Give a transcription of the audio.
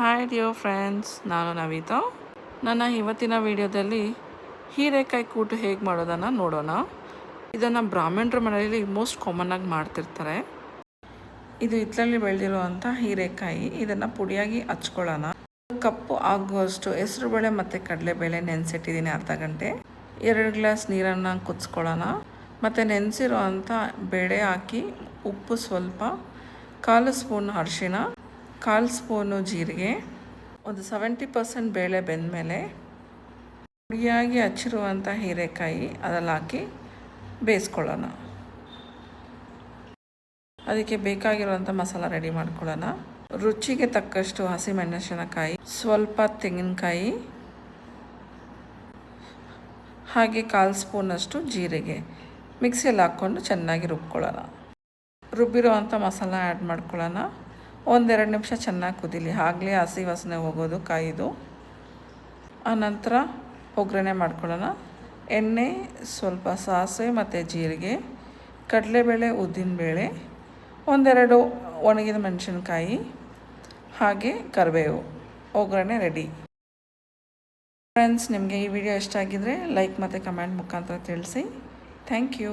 Hi Dio friends ನಾನು ನವಿತಾ. ನನ್ನ ಇವತ್ತಿನ ವಿಡಿಯೋದಲ್ಲಿ ಹೀರೆಕಾಯಿ ಕೂಟು ಹೇಗೆ ಮಾಡೋದನ್ನು ನೋಡೋಣ. ಇದನ್ನು ಬ್ರಾಹ್ಮಣರ ಮನೆಯಲ್ಲಿ ಮೋಸ್ಟ್ ಕಾಮನ್ನಾಗಿ ಮಾಡ್ತಿರ್ತಾರೆ. ಇದು ಹಿತ್ತಲಲ್ಲಿ ಬೆಳೆದಿರುವಂಥ ಹೀರೆಕಾಯಿ. ಇದನ್ನು ಪುಡಿಯಾಗಿ ಹಚ್ಕೊಳ್ಳೋಣ. ಕಪ್ಪು ಆಗುವಷ್ಟು ಹೆಸರುಬೇಳೆ ಮತ್ತು ಕಡಲೆಬೇಳೆ ನೆನೆಸಿಟ್ಟಿದ್ದೀನಿ ಅರ್ಧ ಗಂಟೆ. ಎರಡು ಗ್ಲಾಸ್ ನೀರನ್ನು ಕುದಿಸ್ಕೊಳ್ಳೋಣ. ಮತ್ತು ನೆನೆಸಿರೋ ಅಂಥ ಬೇಳೆ ಹಾಕಿ ಉಪ್ಪು ಸ್ವಲ್ಪ, ಕಾಲು ಸ್ಪೂನ್ ಅರಿಶಿಣ ಕಾಲು ಸ್ಪೂನು ಜೀರಿಗೆ, ಒಂದು ಸೆವೆಂಟಿ ಪರ್ಸೆಂಟ್ ಬೇಳೆ ಬೆಂದಮೇಲೆ ಪುಡಿಯಾಗಿ ಹಚ್ಚಿರುವಂಥ ಹೀರೆಕಾಯಿ ಅದರಲ್ಲಿ ಹಾಕಿ ಬೇಯಿಸ್ಕೊಳ್ಳೋಣ. ಅದಕ್ಕೆ ಬೇಕಾಗಿರುವಂಥ ಮಸಾಲ ರೆಡಿ ಮಾಡ್ಕೊಳ್ಳೋಣ. ರುಚಿಗೆ ತಕ್ಕಷ್ಟು ಹಸಿಮೆಣಸಿನಕಾಯಿ, ಸ್ವಲ್ಪ ತೆಂಗಿನಕಾಯಿ, ಹಾಗೆ ಕಾಲು ಸ್ಪೂನಷ್ಟು ಜೀರಿಗೆ ಮಿಕ್ಸಿಯಲ್ಲಿ ಹಾಕ್ಕೊಂಡು ಚೆನ್ನಾಗಿ ರುಬ್ಕೊಳ್ಳೋಣ. ರುಬ್ಬಿರೋ ಅಂಥ ಮಸಾಲ ಆ್ಯಡ್ ಮಾಡ್ಕೊಳ್ಳೋಣ. ಒಂದೆರಡು ನಿಮಿಷ ಚೆನ್ನಾಗಿ ಕುದೀಲಿ. ಆಗಲೇ ಹಸಿ ವಾಸನೆ ಹೋಗೋದು, ಕಾಯಿದು. ಆನಂತರ ಒಗ್ಗರಣೆ ಮಾಡ್ಕೊಳ್ಳೋಣ. ಎಣ್ಣೆ, ಸ್ವಲ್ಪ ಸಾಸಿವೆ ಮತ್ತು ಜೀರಿಗೆ, ಕಡಲೆಬೇಳೆ ಉದ್ದಿನಬೇಳೆ ಒಂದೆರಡು ಒಣಗಿದ ಮೆಣಸಿನ್ಕಾಯಿ, ಹಾಗೆ ಕರಿಬೇವು. ಒಗ್ಗರಣೆ ರೆಡಿ. ಫ್ರೆಂಡ್ಸ್ ನಿಮಗೆ ಈ ವಿಡಿಯೋ ಇಷ್ಟ ಆಗಿದ್ದರೆ ಲೈಕ್ ಮತ್ತು ಕಮೆಂಟ್ ಮುಖಾಂತರ ತಿಳಿಸಿ. Thank you